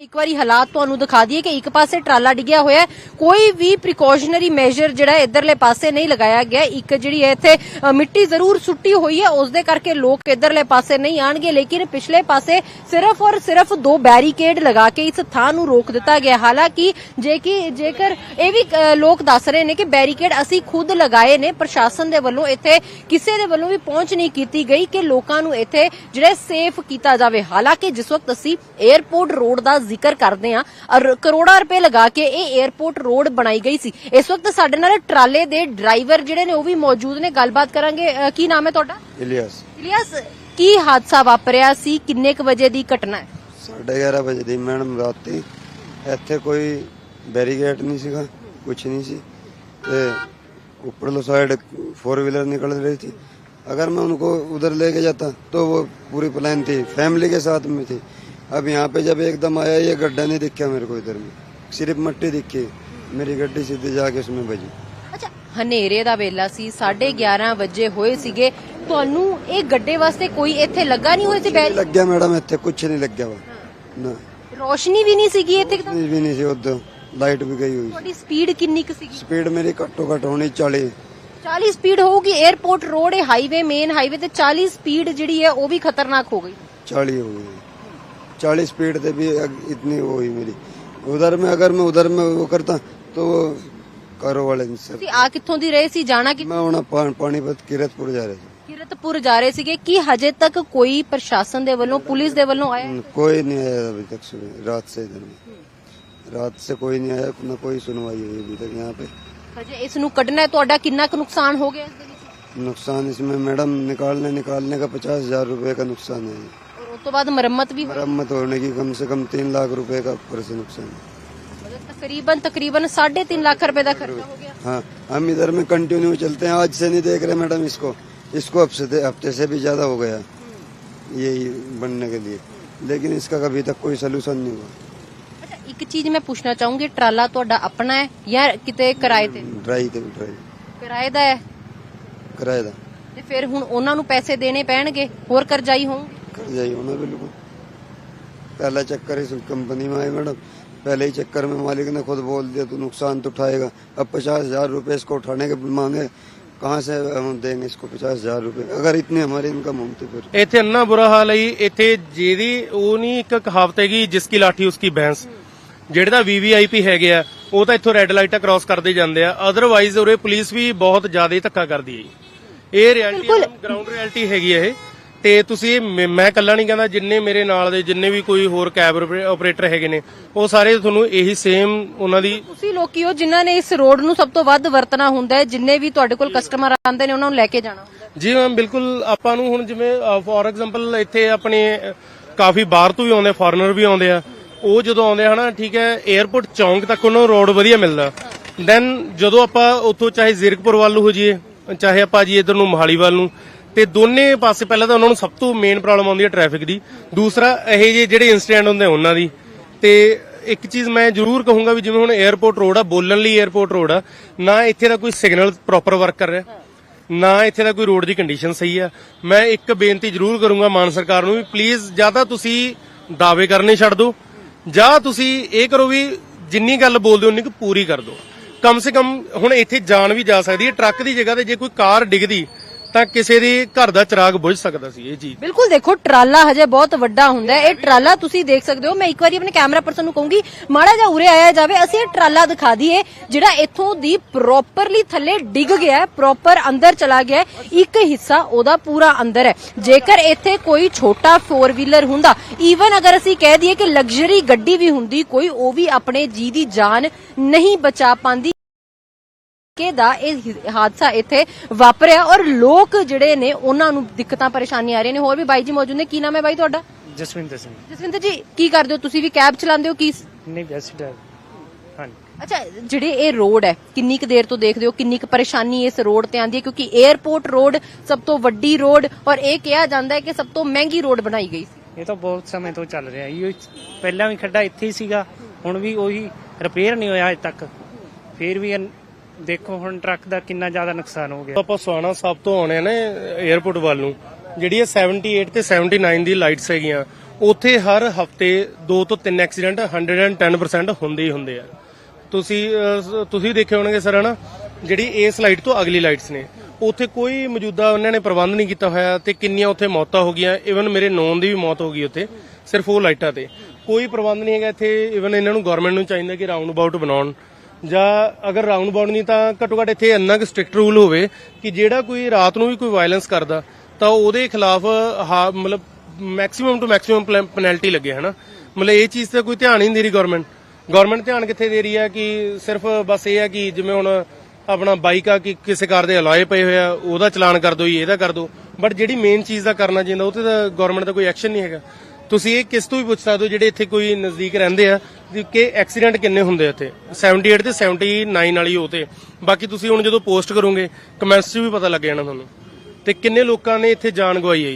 ਇੱਕ ਵਾਰੀ ਹਾਲਾਤ ਤੁਹਾਨੂੰ ਦਿਖਾ ਦਈਏ ਕਿ ਇੱਕ ਪਾਸੇ ਟਰਾਲਾ ਡਿੱਗਿਆ ਹੋਇਆ ਹੈ। ਕੋਈ ਵੀ ਪ੍ਰੀਕਾਸ਼ਨਰੀ ਮੈਜਰ ਜਿਹੜਾ ਹੈ ਇਧਰਲੇ ਪਾਸੇ ਨਹੀਂ ਲਗਾਇਆ ਗਿਆ। ਇੱਕ ਜਿਹੜੀ ਹੈ ਇੱਥੇ ਅ, ਮਿੱਟੀ ਜ਼ਰੂਰ ਸੁੱਟੀ ਹੋਈ ਹੈ। ਉਸ ਦੇ ਕਰਕੇ ਲੋਕ ਇਧਰਲੇ ਪਾਸੇ ਨਹੀਂ ਆਣਗੇ ਲੇਕਿਨ ਪਿਛਲੇ ਪਾਸੇ ਸਿਰਫ ਔਰ ਸਿਰਫ ਦੋ ਬੈਰੀਕੇਡ ਲਗਾ ਕੇ ਇਸ ਥਾਂ ਨੂੰ ਰੋਕ ਦਿੱਤਾ ਗਿਆ। ਹਾਲਾਂਕਿ ਜੇ ਕਿ ਜੇਕਰ ਇਹ ਵੀ ਅ, ਲੋਕ ਦੱਸ ਰਹੇ ਨੇ ਕਿ ਬੈਰੀਕੇਡ ਅਸੀਂ ਖੁਦ ਲਗਾਏ ਨੇ ਪ੍ਰਸ਼ਾਸਨ ਦੇ ਵੱਲੋਂ ਇੱਥੇ ਕਿਸੇ ਦੇ ਵੱਲੋਂ ਵੀ ਪਹੁੰਚ ਨਹੀਂ ਕੀਤੀ ਗਈ ਕਿ ਲੋਕਾਂ ਨੂੰ ਇੱਥੇ ਜਿਹੜੇ ਸੇਫ ਕੀਤਾ ਜਾਵੇ। ਹਾਲਾਂਕਿ ਜਿਸ ਵਕਤ ਅਸੀਂ 에ਅਰਪੋਰਟ ਰੋਡ ਦਾ ਜ਼ਿਕਰ ਕਰਦੇ ਆ ਕਰੋੜਾਂ ਰੁਪਏ ਲਗਾ ਕੇ ਇਹ 에어ਪੋਰਟ ਰੋਡ ਬਣਾਈ ਗਈ ਸੀ। ਇਸ ਵਕਤ ਸਾਡੇ ਨਾਲ ਟਰਾਲੇ ਦੇ ਡਰਾਈਵਰ ਜਿਹੜੇ ਨੇ ਉਹ ਵੀ ਮੌਜੂਦ ਨੇ। ਗੱਲਬਾਤ ਕਰਾਂਗੇ। ਕੀ ਨਾਮ ਹੈ ਤੁਹਾਡਾ? ਇਲੀਆਸ। ਇਲੀਆਸ ਕੀ ਹਾਦਸਾ ਵਾਪਰਿਆ ਸੀ? ਕਿੰਨੇ ਕ ਵਜੇ ਦੀ ਘਟਨਾ ਹੈ? 11:30 ਵਜੇ ਦੀ ਮੈਡਮ ਰਾਤੀ। ਇੱਥੇ ਕੋਈ ਬੈਰੀਗੇਟ ਨਹੀਂ ਸੀਗਾ ਕੁਝ ਨਹੀਂ ਸੀ। ਤੇ ऊपरलो साइड ਨਿਕਲ ਰਹੀ ਸੀ। ਅਗਰ ਮੈਂ अगर मैं उनको उधर लेके जाता तो वो पूरी प्लान थी फैमिली के साथ में थी अब यहाँ पे जब एकदम आया ये गड्ढा नहीं दिखा मेरे को इधर में। सिर्फ मट्टी दिखी। ਮੇਰੀ ਗੱਡੀ ਸਿੱਧੇ ਜਾ ਕੇ ਉਸਮੇ ਹਨੇਰੇ ਦਾ ਵੇਲਾ ਸੀ 11:30 ਵਜੇ ਹੋਏ ਸੀਗੇ ਤੁਹਾਨੂੰ ਇਹ ਗੱਡੇ ਵਾਸਤੇ ਕੋਈ ਇੱਥੇ ਲੱਗਾ ਨਹੀਂ ਹੋਈ ਸੀ ਬੈਲ ਲੱਗਿਆ ਮੈਡਮ ਇੱਥੇ ਕੁਝ ਨਹੀਂ ਲੱਗਿਆ ਵਾ ਨਾ ਰੋਸ਼ਨੀ ਵੀ ਨਹੀਂ ਸੀਗੀ ਇੱਥੇ ਰੋਸ਼ਨੀ ਵੀ ਨਹੀਂ ਸੀ ਉਦੋਂ ਲਾਈਟ ਵੀ ਗਈ ਹੋਈ ਤੁਹਾਡੀ ਸਪੀਡ ਕਿੰਨੀ ਕੁ ਸੀਗੀ ਸਪੀਡ ਮੇਰੀ ਘੱਟੋ ਘੱਟ ਹੋਣੀ 40 40 ਸਪੀਡ ਹੋਊਗੀ 에어ਪੋਰਟ ਰੋਡ ਹੈ ਹਾਈਵੇ ਮੇਨ ਹਾਈਵੇ ਤੇ 40 ਸਪੀਡ ਜਿਹੜੀ ਹੈ ਉਹ ਵੀ ਖਤਰਨਾਕ ਹੋ ਗਈ 40 ਹੋ ਗਈ चालीस स्पीड से भी अग- इतनी वो हुई मेरी उधर में अगर मैं उधर में वो करता तो वो कारो वाले से ਤੁਸੀਂ ਆ ਕਿੱਥੋਂ ਦੀ ਰਹੇ ਸੀ ਜਾਣਾ ਕਿ मैं होना पा, पानीपत किरतपुर जा रहे थे ਕਿਰਤਪੁਰ ਜਾ ਰਹੇ ਸੀਗੇ ਕੀ ਹਜੇ ਤੱਕ ਕੋਈ ਪ੍ਰਸ਼ਾਸਨ ਦੇ ਵੱਲੋਂ ਪੁਲਿਸ ਦੇ ਵੱਲੋਂ ਆਇਆ हम्म, कोई नहीं आया अभी तक सुबह रात से इधर में रात से कोई नहीं आया ना कोई सुनवाई हुई अभी तक यहाँ पे ਹਜੇ ਇਸ ਨੂੰ ਕੱਢਣਾ ਹੈ ਤੁਹਾਡਾ ਕਿੰਨਾ ਕੁ ਨੁਕਸਾਨ ਹੋ ਗਿਆ ਇਸ ਦੇ ਵਿੱਚ नुकसान इसमें मैडम निकालने निकालने का पचास हजार रूपए का नुकसान है ਔਰ ਉਸ ਤੋਂ ਬਾਅਦ ਮੁਰੰਮਤ ਵੀ ਹੋਈ मरम्मत होने की कम से कम तीन लाख रुपए का ऊपर से नुकसान है ਮਤਲਬ ਤਕਰੀਬਨ ਤਕਰੀਬਨ 3.5 ਲੱਖ ਰੁਪਏ ਦਾ ਖਰਚਾ ਹੋ ਗਿਆ हाँ हम इधर में कंटिन्यू चलते हैं आज से नहीं देख रहे मैडम इसको इसको हफ्ते हफ्ते से भी ज्यादा हो गया यही बनने के लिए लेकिन इसका कभी तक कोई सोल्यूशन नहीं हुआ ਅੱਛਾ ਇੱਕ ਚੀਜ਼ ਮੈਂ ਪੁੱਛਣਾ ਚਾਹੂੰਗੀ ਟਰਾਲਾ ਤੁਹਾਡਾ ਆਪਣਾ ਹੈ ਜਾਂ ਕਿਤੇ ਕਿਰਾਏ ਤੇ ड्राई थे ड्राई ਕਿਰਾਏ ਦਾ ਹੈ किराए था ਤੇ ਫਿਰ ਹੁਣ ਉਹਨਾਂ ਨੂੰ ਪੈਸੇ ਦੇਣੇ ਪੈਣਗੇ ਹੋਰ ਕਰਜ਼ਾਈ ਹੋਣਗੇ कर जाइए होना बिल्कुल पहला चक्कर इस कंपनी में आए मैडम पहले ही चक्कर में मालिक ने खुद बोल दिया तो नुकसान तो उठाएगा अब पचास हजार रूपए इसको उठाने के मांगे कहाँ से हम देंगे इसको पचास हजार रूपए अगर इतनी हमारी इनकम होती फिर ਇੱਥੇ ਇੰਨਾ ਬੁਰਾ ਹਾਲ ਹੈ ਜੀ ਇੱਥੇ ਜਿਹਦੀ ਉਹ ਨਹੀਂ ਇੱਕ ਕਹਾਵਤ ਹੈਗੀ ਜਿਸ ਕੀ ਲਾਠੀ ਉਸ ਕੀ ਬੈਂਸ ਜਿਹੜੇ ਤਾਂ ਵੀਵੀਆਈਪੀ ਹੈਗੇ ਆ ਉਹ ਤਾਂ ਇੱਥੋਂ ਰੈੱਡ ਲਾਈਟਾਂ ਕ੍ਰਾਸ ਕਰਦੇ ਜਾਂਦੇ ਆ ਅਦਰਵਾਈਜ਼ ਉਰੇ ਪੁਲਿਸ ਵੀ ਬਹੁਤ ਜ਼ਿਆਦਾ ਹੀ ਧੱਕਾ ਕਰਦੀ ਹੈ ਜੀ ਇਹ ਰਿਐਲਿਟੀ ਗਰਾਊਂਡ ਰਿਐਲਿਟੀ ਹੈਗੀ ਹੈ ਇਹ ਤੇ ਤੁਸੀਂ ਮ- ਮੈਂ ਇਕੱਲਾ ਨਹੀਂ ਕਹਿੰਦਾ ਜਿੰਨੇ ਮੇਰੇ ਨਾਲ ਦੇ ਜਿੰਨੇ ਵੀ ਕੋਈ ਹੋਰ ਕੈਬ ਆਪਰੇਟਰ ਹੈਗੇ ਨੇ ਉਹ ਸਾਰੇ ਤੁਹਾਨੂੰ ਇਹੀ ਸੇਮ ਉਹਨਾਂ ਦੀ ਤੁਸੀਂ ਲੋਕੀ ਹੋ ਜਿਨ੍ਹਾਂ ਨੇ ਇਸ ਰੋਡ ਨੂੰ ਸਭ ਤੋਂ ਵੱਧ ਵਰਤਣਾ ਹੁੰਦਾ ਹੈ ਜਿੰਨੇ ਵੀ ਤੁਹਾਡੇ ਕੋਲ ਕਸਟਮਰ ਆਉਂਦੇ ਨੇ ਉਹਨਾਂ ਨੂੰ ਲੈ ਕੇ ਜਾਣਾ ਹੁੰਦਾ ਹੈ। ਜੀ ਮੈਮ ਬਿਲਕੁਲ ਆਪਾਂ ਨੂੰ ਹੁਣ ਜਿਵੇਂ ਫੋਰ ਐਗਜ਼ਾਮਪਲ ਇੱਥੇ ਆਪਣੇ ਅ, ਕਾਫੀ ਬਾਹਰ ਤੋਂ ਵੀ ਆਉਂਦੇ ਫੋਰਨਰ ਵੀ ਆਉਂਦੇ ਆ ਉਹ ਜਦੋਂ ਆਉਂਦੇ ਹਨਾ ਠੀਕ ਹੈ 에어ਪੋਰਟ ਚੌਂਕ ਤੱਕ ਉਹਨਾਂ ਨੂੰ ਰੋਡ ਵਧੀਆ ਮਿਲਦਾ ਦੈਨ ਜਦੋਂ ਆਪਾਂ ਉੱਥੋਂ ਚਾਹੇ ਜ਼ੀਰਕਪੁਰ ਵੱਲ ਹੋ ਜਾਈਏ ਚਾਹੇ ਆਪਾਂ ਜੀ ਇਧਰ ਨੂੰ ਮੋਹਾਲੀ ਵੱਲ ਨੂੰ ਤੇ ਦੋਨੇ ਪਾਸੇ ਪਹਿਲਾਂ ਤਾਂ ਉਹਨਾਂ ਨੂੰ ਸਭ ਤੋਂ ਮੇਨ ਪ੍ਰੋਬਲਮ ਆਉਂਦੀ ਹੈ ਟ੍ਰੈਫਿਕ ਦੀ। ਦੂਸਰਾ, ਇਹ ਜਿਹੇ ਜਿਹੜੇ ਇਨਸੀਡੈਂਟ ਹੁੰਦੇ ਉਹਨਾਂ ਦੀ। ਤੇ ਇੱਕ ਚੀਜ਼ ਮੈਂ ਜ਼ਰੂਰ ਕਹੂੰਗਾ ਵੀ ਜਿਵੇਂ ਹੁਣ 에어ਪੋਰਟ ਰੋਡ ਆ, ਬੋਲਣ ਲਈ 에어ਪੋਰਟ ਰੋਡ ਆ, ਨਾ ਇੱਥੇ ਦਾ ਕੋਈ ਸਿਗਨਲ ਪ੍ਰੋਪਰ ਵਰਕ ਕਰ ਰਿਹਾ, ਨਾ ਇੱਥੇ ਦਾ ਕੋਈ ਰੋਡ ਦੀ ਕੰਡੀਸ਼ਨ ਸਹੀ ਆ। ਮੈਂ ਇੱਕ ਬੇਨਤੀ ਜ਼ਰੂਰ ਕਰੂੰਗਾ ਮਾਨ ਸਰਕਾਰ ਨੂੰ ਵੀ ਪਲੀਜ਼ ਜ਼ਿਆਦਾ ਤੁਸੀਂ ਦਾਅਵੇ ਕਰਨੇ ਛੱਡ ਦਿਓ, ਜਾਂ ਤੁਸੀਂ ਇਹ ਕਰੋ ਵੀ ਜਿੰਨੀ ਗੱਲ ਬੋਲਦੇ ਹੋ ਉਨੀ ਕੁ ਪੂਰੀ ਕਰ ਦਿਓ। ਕਮ ਸੇ ਕਮ ਹੁਣ ਇੱਥੇ ਜਾਣ ਵੀ ਜਾ ਸਕਦੀ ਹੈ, ਟਰੱਕ ਦੀ ਜਗ੍ਹਾ ਤੇ ਜੇ ਕੋਈ ਕਾਰ ਡਿੱਗਦੀ ਤਾਂ ਕਿਸੇ ਦੇ ਘਰ ਦਾ ਚਿਰਾਗ ਬੁਝ ਸਕਦਾ ਸੀ ਇਹ ਚੀਜ਼। ਬਿਲਕੁਲ ਦੇਖੋ, ਟਰਾਲਾ ਹਜੇ ਬਹੁਤ ਵੱਡਾ ਹੁੰਦਾ ਹੈ। ਇਹ ਟਰਾਲਾ ਤੁਸੀਂ ਦੇਖ ਸਕਦੇ ਹੋ। ਮੈਂ ਇੱਕ ਵਾਰੀ ਆਪਣੇ ਕੈਮਰਾ ਪਰਸਨ ਨੂੰ ਕਹੂੰਗੀ, ਮਾੜਾ ਜਿਹਾ ਉਰੇ ਆਇਆ ਜਾਵੇ। ਅਸੀਂ ਇਹ ਟਰਾਲਾ ਦਿਖਾ ਦਈਏ, ਜਿਹੜਾ ਇੱਥੋਂ ਦੀ ਪ੍ਰੋਪਰਲੀ ਥੱਲੇ ਡਿੱਗ ਗਿਆ ਹੈ ਪ੍ਰੋਪਰ ਅੰਦਰ ਚਲਾ ਗਿਆ ਹੈ। ਇੱਕ ਹਿੱਸਾ ਉਹਦਾ ਪੂਰਾ ਅੰਦਰ ਹੈ। ਜੇਕਰ ਇੱਥੇ ਕੋਈ ਛੋਟਾ 4 ਵੀਲਰ ਹੁੰਦਾ ਈਵਨ ਅਗਰ ਅਸੀਂ ਕਹਿ ਦਈਏ ਕਿ ਲਗਜ਼ਰੀ ਗੱਡੀ ਵੀ ਹੁੰਦੀ, ਕੋਈ ਉਹ ਵੀ ਆਪਣੇ ਜੀ ਦੀ ਜਾਨ ਨਹੀਂ ਬਚਾ ਪਾਉਂਦੀ। ਕੇ ਦਾ ਇਹ ਹਾਦਸਾ ਇੱਥੇ ਵਾਪਰਿਆ ਔਰ ਲੋਕ ਜਿਹੜੇ ਨੇ ਉਹਨਾਂ ਨੂੰ ਦਿੱਕਤਾਂ ਪਰੇਸ਼ਾਨੀਆਂ ਆ ਰਹੀਆਂ ਨੇ। ਹੋਰ ਵੀ ਬਾਈ ਜੀ ਮੌਜੂਦ ਨੇ। ਕੀ ਨਾਮ ਹੈ ਬਾਈ ਤੁਹਾਡਾ? ਜਸਵਿੰਦਰ ਸਿੰਘ। ਜਸਵਿੰਦਰ ਜੀ ਕੀ ਕਰਦੇ ਹੋ? ਤੁਸੀਂ ਵੀ ਕੈਬ ਚਲਾਉਂਦੇ ਹੋ? ਕੀ ਨਹੀਂ ਵੈਸੇ ਡਰਾਈਵਰ ਹਾਂਜੀ। ਅੱਛਾ ਜਿਹੜੇ ਇਹ ਰੋਡ ਹੈ ਕਿੰਨੀ ਕੁ ਦੇਰ ਤੋਂ ਦੇਖਦੇ ਹੋ? ਕਿੰਨੀ ਕੁ ਪਰੇਸ਼ਾਨੀ ਇਸ ਰੋਡ ਤੇ ਆਂਦੀ ਹੈ? ਕਿਉਂਕਿ 에ਅਰਪੋਰਟ ਰੋਡ ਸਭ ਤੋਂ ਵੱਡੀ ਰੋਡ ਔਰ ਇਹ ਕਿਹਾ ਜਾਂਦਾ ਹੈ ਕਿ ਸਭ ਤੋਂ ਮਹਿੰਗੀ ਰੋਡ ਬਣਾਈ ਗਈ ਸੀ। ਇਹ ਤਾਂ ਬਹੁਤ ਸਮੇਂ ਤੋਂ ਚੱਲ ਰਿਹਾ। ਇਹ ਪਹਿਲਾਂ ਵੀ ਖੱਡਾ ਇੱਥੇ ਹੀ ਸੀਗਾ। ਹੁਣ ਵੀ ਉਹੀ ਰਿਪੇਅਰ ਨਹੀਂ ਹੋਇਆ ਅਜੇ ਤੱਕ। ਫਿਰ ਵੀ ਦੇਖੋ ਹੁਣ ਟਰੱਕ ਦਾ ਕਿੰਨਾ ਜ਼ਿਆਦਾ ਨੁਕਸਾਨ ਹੋ ਗਿਆ। ਆਪਾਂ ਸੁਹਾਣਾ ਸਾਹਿਬ ਤੋਂ ਆਉਣੇ ਨੇ 에어ਪੋਰਟ ਵੱਲ ਨੂੰ, ਜਿਹੜੀ ਇਹ 78 ਤੇ 79 ਦੀ ਲਾਈਟਸ ਹੈਗੀਆਂ, ਉੱਥੇ ਹਰ ਹਫ਼ਤੇ 2 ਤੋਂ 3 ਐਕਸੀਡੈਂਟ 110% ਹੁੰਦੇ ਹੀ ਹੁੰਦੇ ਆ। ਤੁਸੀਂ ਤੁਸੀਂ ਦੇਖੇ ਹੋਣਗੇ ਸਰ, ਹਨਾ? ਜਿਹੜੀ ਇਸ ਲਾਈਟ ਤੋਂ ਅਗਲੀ ਲਾਈਟਸ ਨੇ। ਉੱਥੇ ਕੋਈ ਮੌਜੂਦਾ ਉਹਨਾਂ ਨੇ ਪ੍ਰਬੰਧ ਨਹੀਂ ਕੀਤਾ ਹੋਇਆ ਤੇ ਕਿੰਨੀਆਂ ਉੱਥੇ ਮੌਤਾਂ ਹੋ ਗਈਆਂ। ਇਵਨ ਮੇਰੇ ਨੌਨ ਦੀ ਵੀ ਮੌਤ ਹੋ ਗਈ ਉੱਥੇ, ਸਿਰਫ ਉਹ ਲਾਈਟਾਂ ਤੇ। ਕੋਈ ਪ੍ਰਬੰਧ ਨਹੀਂ ਹੈਗਾ ਇੱਥੇ। ਇਵਨ ਇਹਨਾਂ ਨੂੰ ਗਵਰਨਮੈਂਟ ਨੂੰ ਚਾਹੀਦਾ ਕਿ ਰਾਉਂਡ ਅਬਾਊਟ ਬਣਾਉਣ। ਜਾਂ ਅਗਰ ਰਾਉਂਡ ਅਬਾਊਟ ਨਹੀਂ ਤਾਂ ਘੱਟੋ ਘੱਟ ਇੱਥੇ ਇੰਨਾ ਕੁ ਸਟ੍ਰਿਕਟ ਰੂਲ ਹੋਵੇ ਕਿ ਜਿਹੜਾ ਕੋਈ ਰਾਤ ਨੂੰ ਵੀ ਕੋਈ ਵਾਇਲੈਂਸ ਕਰਦਾ, ਤਾਂ ਉਹਦੇ ਖਿਲਾਫ ਮਤਲਬ ਮੈਕਸਿਮਮ ਟੂ ਮੈਕਸਿਮਮ ਪੈਨਲਟੀ ਲੱਗੇ, ਹਨਾ? ਮਤਲਬ ਇਹ ਚੀਜ਼ ਤੇ ਕੋਈ ਧਿਆਨ ਹੀ ਨਹੀਂ ਦੇ ਰਹੀ ਗਵਰਨਮੈਂਟ ਗਵਰਨਮੈਂਟ ਧਿਆਨ ਕਿੱਥੇ ਦੇ ਰਹੀ ਹੈ ਕਿ ਸਿਰਫ ਬਸ ਇਹ ਹੈ ਕਿ ਜਿਵੇਂ ਹੁਣ ਆਪਣਾ ਬਾਈਕ ਆ ਕਿ ਕਿਸੇ ਕਾਰ ਦੇ ਅਲਾਏ ਪਏ ਹੋਇਆ ਉਹਦਾ ਚਲਾਨ ਕਰ ਦੋ ਜੀ, ਇਹਦਾ ਕਰ ਦੋ। ਬਟ ਜਿਹੜੀ ਮੇਨ ਚੀਜ਼ ਦਾ ਕਰਨਾ ਚਾਹੀਦਾ, ਉਹ ਤੇ ਗਵਰਨਮੈਂਟ ਦਾ ਕੋਈ ਐਕਸ਼ਨ ਨਹੀਂ ਹੈਗਾ। ਤੁਸੀਂ ਇਹ ਕਿਸ ਤੋਂ ਵੀ ਪੁੱਛ ਸਕਦੇ ਹੋ ਜਿਹੜੇ ਇੱਥੇ ਕੋਈ ਨਜ਼ਦੀਕ ਰਹਿੰਦੇ ਆ? ਕਿ ਐਕਸੀਡੈਂਟ ਕਿੰਨੇ ਹੁੰਦੇ ਆ ਇੱਥੇ? 78 ਤੇ 79 ਵਾਲੀ ਉਹ ਤੇ। ਬਾਕੀ ਤੁਸੀਂ ਹੁਣ ਜਦੋਂ ਪੋਸਟ ਕਰੋਗੇ ਕਮੈਂਟਸ 'ਚ ਵੀ ਪਤਾ ਲੱਗ ਜਾਣਾ ਤੁਹਾਨੂੰ। ਤੇ ਕਿੰਨੇ ਲੋਕਾਂ ਨੇ ਇੱਥੇ ਜਾਨ ਗਵਾਈ ਹੈ